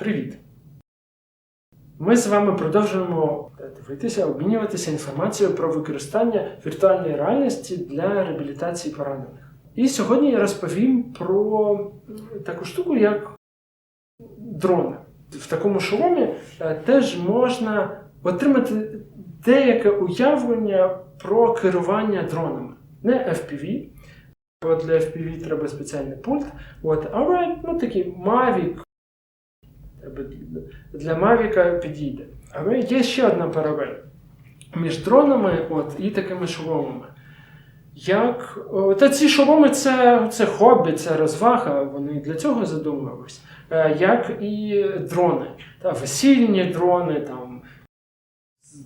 Привіт! Ми з вами продовжуємо дивитися, обмінюватися інформацією про використання віртуальної реальності для реабілітації поранених. І сьогодні я розповім про таку штуку, як дрони. В такому шоломі е, теж можна отримати деяке уявлення про керування дронами. Не FPV, бо для FPV треба спеціальний пульт. От, але ну, такий Mavic для Mavic підійде. Але є ще одна паралель між дронами от, і такими шоломами. Як, та ці шоломи це, це хобі, це розвага, вони для цього задумувались. Е, Як і дрони. Та, весільні дрони, там,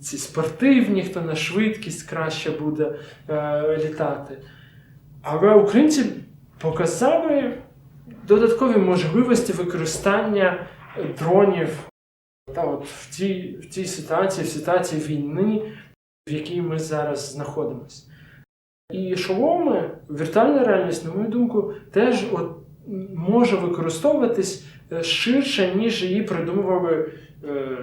ці спортивні, хто на швидкість краще буде е, літати. Але українці показали додаткові можливості використання дронів та от в цій, в цій ситуації, в ситуації війни, в якій ми зараз знаходимося. І шоломи, віртуальна реальність, на мою думку, теж от може використовуватись е, ширше, ніж її придумували е,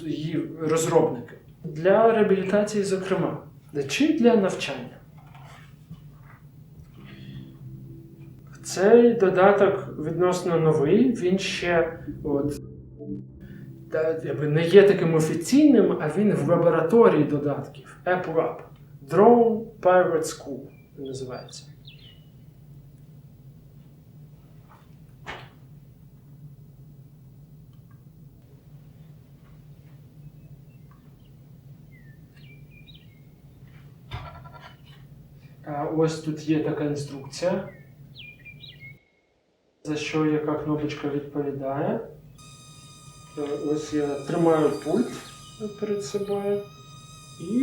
її розробники. Для реабілітації, зокрема, чи для навчання. Цей додаток відносно новий, він ще от, не є таким офіційним, а він в лабораторії додатків App Lab. Drone Pirate School називається. А ось тут є така інструкція за що яка кнопочка відповідає. Е, Ось я тримаю пульт перед собою і,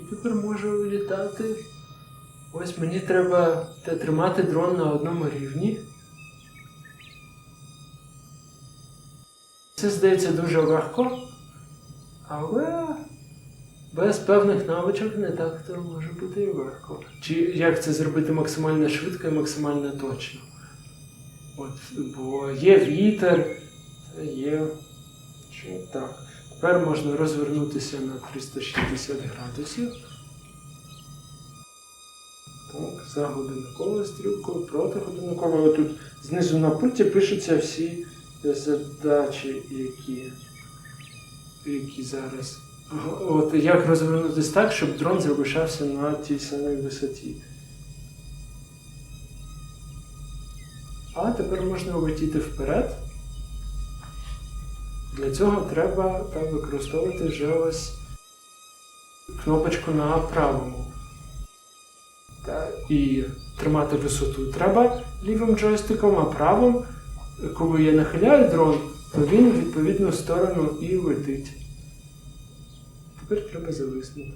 і тепер можу літати. Ось мені треба тримати дрон на одному рівні. Це здається дуже легко, але без певних навичок не так то може бути і легко. Чи як це зробити максимально швидко і максимально точно? От, бо є вітер, є. Що так. Тепер можна розвернутися на 360 градусів. Так, за годинниковою стрілкою, проти годинниковою. Тут знизу на пульті пишуться всі задачі, які, які зараз. От як розвернутися так, щоб дрон залишався на тій самій висоті. А тепер можна летіти вперед. Для цього треба так, використовувати вже ось кнопочку на правому. Та, і тримати висоту треба лівим джойстиком, а правим, коли я нахиляю дрон, то він відповідну сторону і летить. Тепер треба зависнути.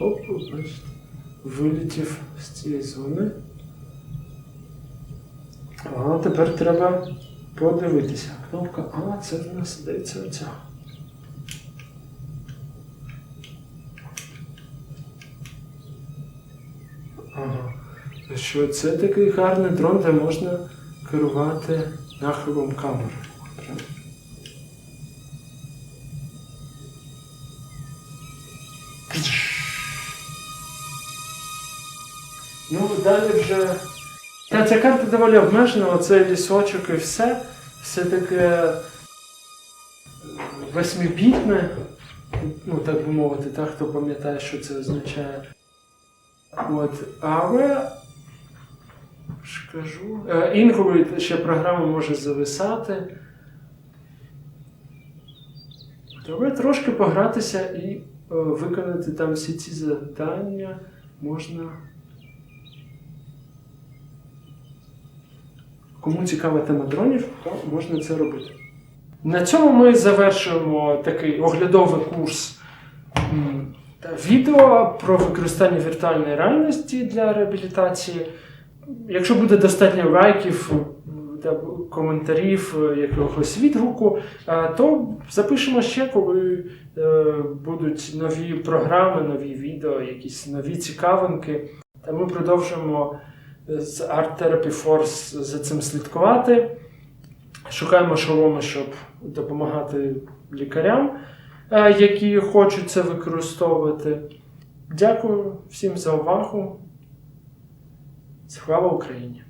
Оп, бачите, вилетів з цієї зони. А тепер треба подивитися. Кнопка А, це в нас здається оця. Що це такий гарний дрон, де можна керувати нахилом камери. Ну, далі вже. Та ця карта доволі обмежена, оцей лісочок і все. Все таке е, восьмибітне, ну так би мовити, так, хто пам'ятає, що це означає. От, але ж кажу. е, Інколи ще програма може зависати. Треба трошки погратися і е, виконати там всі ці завдання можна. Кому цікава тема дронів, то можна це робити. На цьому ми завершуємо такий оглядовий курс та відео про використання віртуальної реальності для реабілітації. Якщо буде достатньо лайків, коментарів, е, якогось відгуку, е, то запишемо ще, коли е, будуть нові програми, нові відео, якісь нові цікавинки. Та ми продовжуємо з Art Therapy Force за цим слідкувати. Шукаємо шоломи, щоб допомагати лікарям, які хочуть це використовувати. Дякую всім за увагу. Слава Україні!